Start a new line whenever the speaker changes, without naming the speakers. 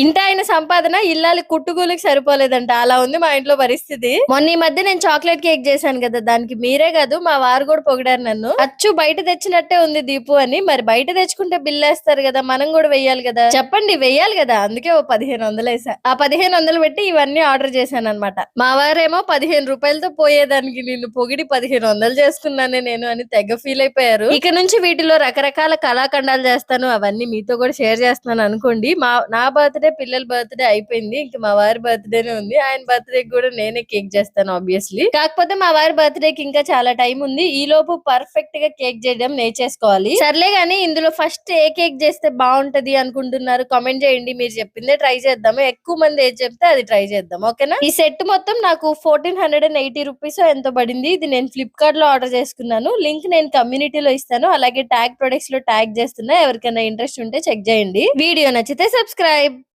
ఇంట ఆయన సంపాదన ఇల్లాలి కుట్టుకూలికి సరిపోలేదంట. అలా ఉంది మా ఇంట్లో పరిస్థితి. మొన్న ఈ మధ్య నేను చాక్లెట్ కేక్ చేశాను కదా దానికి మీరే కాదు మా వారు కూడా పొగిడారు నన్ను. అచ్చు బయట తెచ్చినట్టే ఉంది దీపు అని మరి బయట తెచ్చుకుంటే బిల్ వేస్తారు కదా మనం కూడా వెయ్యాలి కదా. చెప్పండి వెయ్యాలి కదా అందుకే ఓ పదిహేను వందలు వేసా ఆ పదిహేను వందలు పెట్టి ఇవన్నీ ఆర్డర్ చేశాను అనమాట మా వారేమో పదిహేను రూపాయలతో పోయేదానికి నిన్ను పొగిడి పదిహేను వందలు చేసుకున్నానే నేను అని తెగ ఫీల్ అయిపోయారు. ఇక నుంచి వీటిలో రకరకాల కళాఖండాలు చేస్తాను అవన్నీ మీతో కూడా షేర్ చేస్తున్నాను అనుకోండి. మా నా బర్త్డే పిల్లల బర్త్డే అయిపోయింది. ఇంకా మా వారి బర్త్డేనే ఉంది. ఆయన బర్త్డే కూడా నేనే కేక్ చేస్తాను ఆబ్వియస్లీ కాకపోతే మా వారి బర్త్డే కి ఇంకా చాలా టైం ఉంది. ఈ లోపు పర్ఫెక్ట్గా కేక్ చేయడం నేర్చేసుకోవాలి సర్లే గానీ ఇందులో ఫస్ట్ ఏ కేక్ చేస్తే బాగుంటది అనుకుంటున్నారు? కామెంట్ చేయండి. మీరు చెప్పిందే ట్రై చేద్దాము. ఎక్కువ మంది ఏది చెప్తే అది ట్రై చేద్దాం ఓకేనా ఈ సెట్ మొత్తం నాకు fourteen hundred and eighty rupees ఎంతో పడింది. ఇది నేను ఫ్లిప్కార్ట్లో ఆర్డర్ చేసుకున్నాను. లింక్ నేను కమ్యూనిటీలో ఇస్తాను. అలాగే ట్యాగ్ ప్రొడక్ట్స్లో ట్యాగ్ చేస్తున్నా. ఎవరికైనా ఇంట్రెస్ట్ ఉంటే చెక్ చేయండి. వీడియో నచ్చితే సబ్స్క్రైబ్